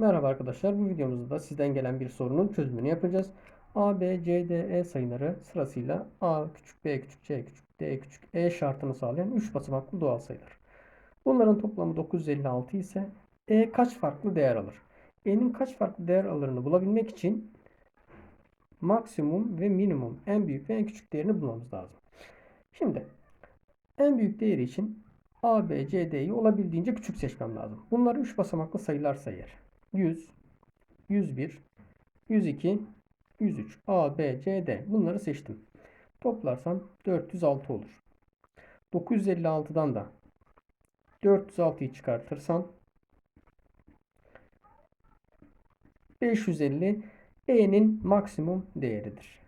Merhaba arkadaşlar. Bu videomuzda da sizden gelen bir sorunun çözümünü yapacağız. A, B, C, D, E sayıları sırasıyla A küçük, B küçük, C küçük, D küçük, E şartını sağlayan 3 basamaklı doğal sayılar. Bunların toplamı 956 ise E kaç farklı değer alır? E'nin kaç farklı değer alırını bulabilmek için maksimum ve minimum en büyük ve en küçük değerini bulmamız lazım. Şimdi en büyük değeri için A, B, C, D'yi olabildiğince küçük seçmem lazım. Bunlar 3 basamaklı sayılar sayar. 100, 101, 102, 103, A, B, C, D. Bunları seçtim. Toplarsam 406 olur. 956'dan da 406'yı çıkartırsam 550 E'nin maksimum değeridir.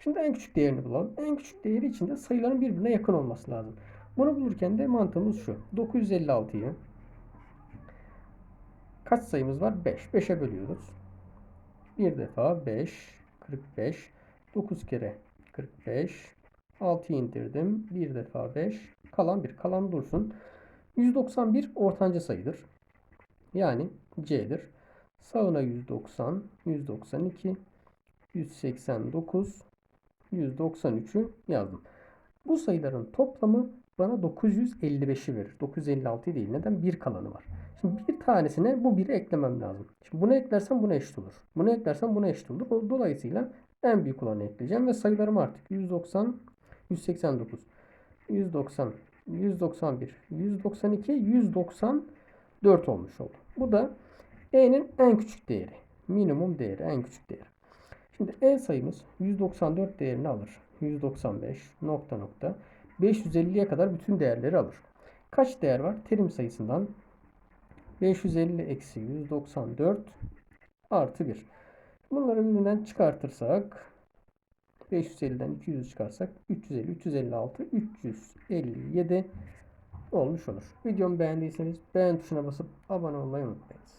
Şimdi en küçük değerini bulalım. En küçük değeri için de sayıların birbirine yakın olması lazım. Bunu bulurken de mantığımız şu. 956'yı kaç sayımız var? 5. 5'e bölüyoruz. Bir defa 5, 45, 9 kere 45, 6'yı indirdim. Bir defa 5, kalan 1. Kalan dursun. 191 ortanca sayıdır. Yani C'dir. Sağına 190, 192, 189, 193'ü yazdım. Bu sayıların toplamı bana 955'i verir. 956 değil. Neden? Bir kalanı var. Şimdi bir tanesine bu biri eklemem lazım. Şimdi bunu eklersem buna eşit olur. Bunu eklersem buna eşit olur. Dolayısıyla en büyük olanı ekleyeceğim ve sayılarım artık 190, 189, 190, 191, 192, 194 olmuş oldu. Bu da E'nin en küçük değeri. Minimum değeri, en küçük değeri. Şimdi E sayımız 194 değerini alır. 195 nokta nokta 550'ye kadar bütün değerleri alır. Kaç değer var? Terim sayısından 550 eksi 194 artı 1. Bunları birbirinden çıkartırsak 550'den 200 çıkarsak 350, 356, 357 olmuş olur. Videomu beğendiyseniz beğen tuşuna basıp abone olmayı unutmayınız.